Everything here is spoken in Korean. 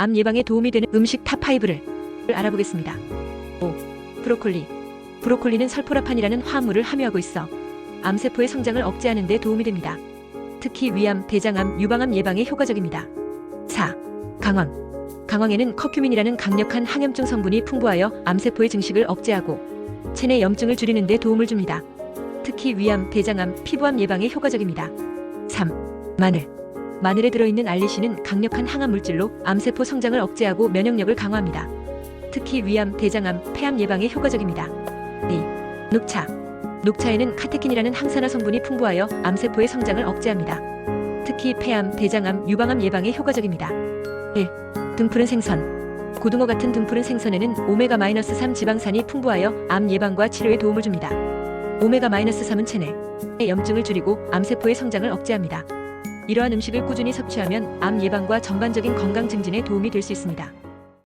암 예방에 도움이 되는 음식 탑5를 알아보겠습니다. 5. 브로콜리. 브로콜리는 설포라판이라는 화합물을 함유하고 있어 암세포의 성장을 억제하는 데 도움이 됩니다. 특히 위암, 대장암, 유방암 예방에 효과적입니다. 4. 강황. 강황에는 커큐민이라는 강력한 항염증 성분이 풍부하여 암세포의 증식을 억제하고 체내 염증을 줄이는 데 도움을 줍니다. 특히 위암, 대장암, 피부암 예방에 효과적입니다. 3. 마늘. 마늘에 들어있는 알리신은 강력한 항암 물질로 암세포 성장을 억제하고 면역력을 강화합니다. 특히 위암, 대장암, 폐암 예방에 효과적입니다. 2. 녹차. 녹차에는 카테킨이라는 항산화 성분이 풍부하여 암세포의 성장을 억제합니다. 특히 폐암, 대장암, 유방암 예방에 효과적입니다. 1. 등푸른 생선. 고등어 같은 등푸른 생선에는 오메가-3 지방산이 풍부하여 암 예방과 치료에 도움을 줍니다. 오메가-3은 체내 염증을 줄이고 암세포의 성장을 억제합니다. 이러한 음식을 꾸준히 섭취하면 암 예방과 전반적인 건강 증진에 도움이 될 수 있습니다.